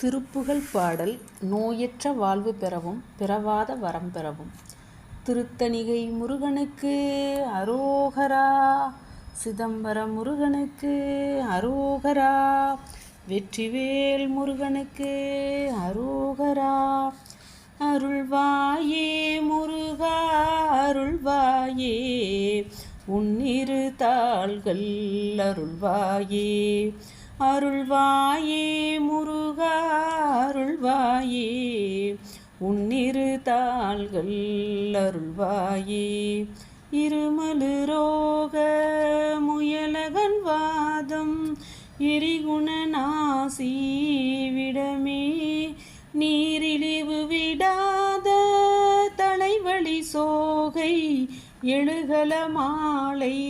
திருப்புகழ் பாடல் நோயற்ற வாழ்வு பெறவும் பிறவாத வரம் பெறவும். திருத்தணிகை முருகனுக்கு அரோகரா சிதம்பரம் முருகனுக்கு அரோகரா வெற்றிவேல் முருகனுக்கு அரோகரா. அருள்வாயே முருகா அருள்வாயே உன்னிரு தாள்கள் அருள்வாயே. அருள்வாயே முருகா அருள்வாயே. உன்னிரு தாள்கள் அருள்வாயே. இருமலு ரோக முயலகன் வாதம் எரிகுணநாசி விடமே. நீரிழிவு விடாத தலைவழி சோகை எழுகல மாலை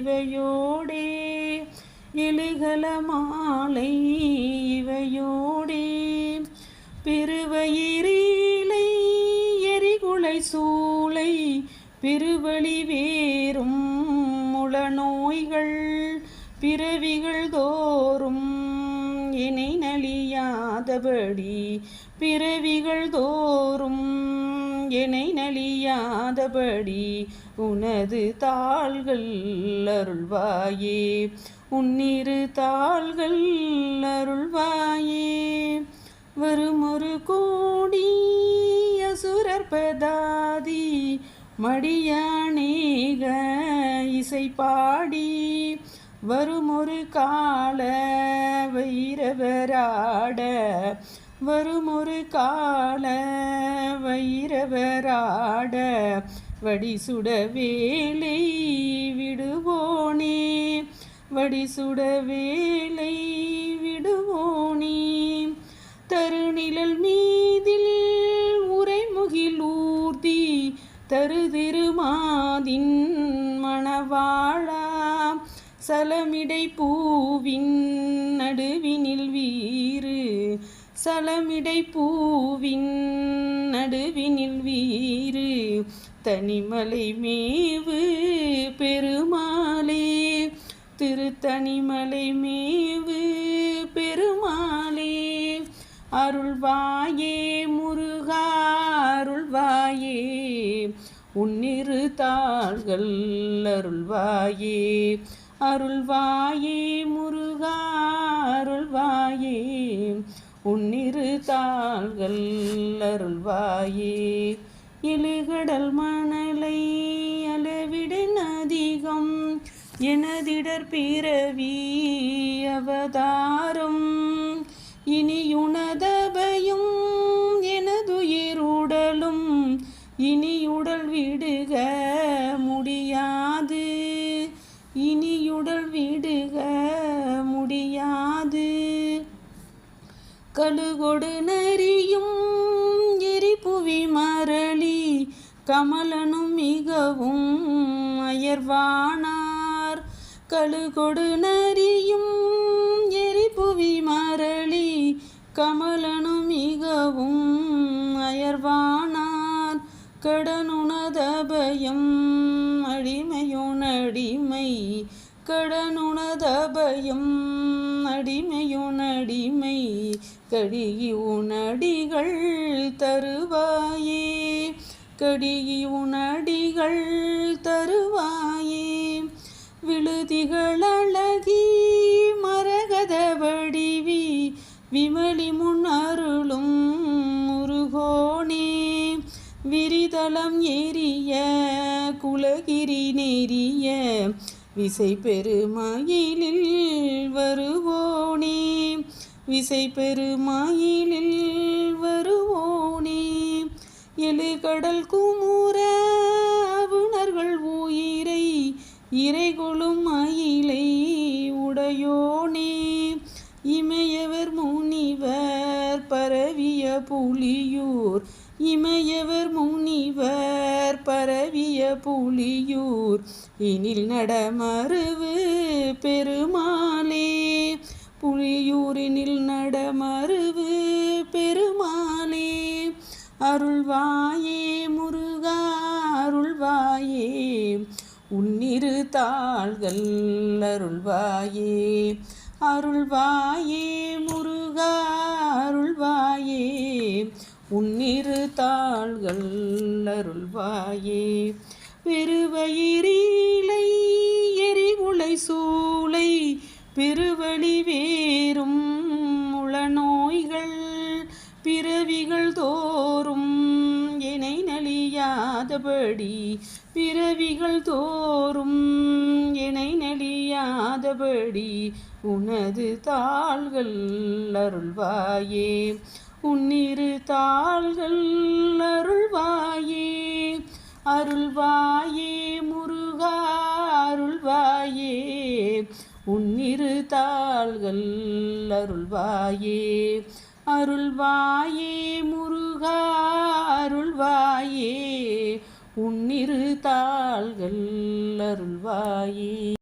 இவையோடே. எழுகல மாலை இவையோடே. பெருவயிரீலை எரிகுலை சூளை பெருவழி வேறும் முளநோய்கள் பிறவிகள் தோறும் இணை நலியாதபடி பிறவிகள் தோறும் இணை நலியாதபடி உனது தாள்கள் அருள்வாயே. உன்னிரு தாள்கள் அருள்வாயே. வருமொரு கோடி அசுரர் பதாதி மடியானேக இசை பாடி. வருமொரு கால வைரவராட வருமொரு கால வைரவராட வடிசுட வேலை விடுவோனே. வடிசுட வேலை விடுவோனே. தருநிழல் மீதில் உரைமுகில் ஊர்தி தருதிருமாதின் மணவாழா சலமிடை பூவின் நடுவினில் வீறு சலமிடை பூவின் நடுவினில் வீறு தனிமலை மேவு பெருமாளே. திருத்தனிமலை மேவு பெருமாளே. அருள்வாயே முருகா அருள்வாயே. உன்னிரு தாள்கள் அருள்வாயே. அருள்வாயே முருகா அருள்வாயே. உன்னிரு தாள்கள் அருள்வாயே. இழுகடல் மணலை அளவிடன் அதிகம். எனதிடர் பிறவி அவதாரம் கழுகொடு நெறியும் எரிபுவி மரளி கமலனும் மிகவும் அயர்வானார். கழுகொடு நரியும் எரிபுவி மரளி கமலனும் மிகவும் அயர்வானார். கடனுணதபயம் அடிமையுனடிமை கடனுணதபயம் அடிமையுனடிமை கடிகி உனடிகள் தருவாயே. கடிகி உனடிகள் தருவாயே. விழுதிகள் அழகி மரகத வடிவி விமலி முன் அருளும் முருகோனே. விரிதளம் ஏறிய குலகிரி நெறிய விசை பெருமாயிலில் வருவோனே. விசை பெருமாயிலில் வருவோனே. எழுகடல் குமுற அவுணர்கள் உயிரை இறைகொளும் மயிலை புலியூர் இமையவர் முனிவர் பரவிய புலியூர். இனில் நடமருவு பெருமாளே புலியூரினில் நடமருவு பெருமாளே. அருள்வாயே முருகா அருள்வாயே உன்னிரு தாள்கள் அருள்வாயே. அருள்வாயே முருகா உன்னிரு தாள்கள் அருள்வாயே. பெருவயிரீலை எரிவுளை சூளை பெருவழி வேறும் முளநோய்கள் பிறவிகள் தோறும் இணை நலியாதபடி பிறவிகள் தோறும் இணை நலியாதபடி உனது தாள்கள் அருள்வாயே. உன்னிரு தாள்கள் அருள்வாயே. அருள்வாயே முருகா அருள்வாயே. உன்னிரு தாள்கள் அருள்வாயே. அருள்வாயே முருகா அருள்வாயே. உன்னிரு தாள்கள் அருள்வாயே.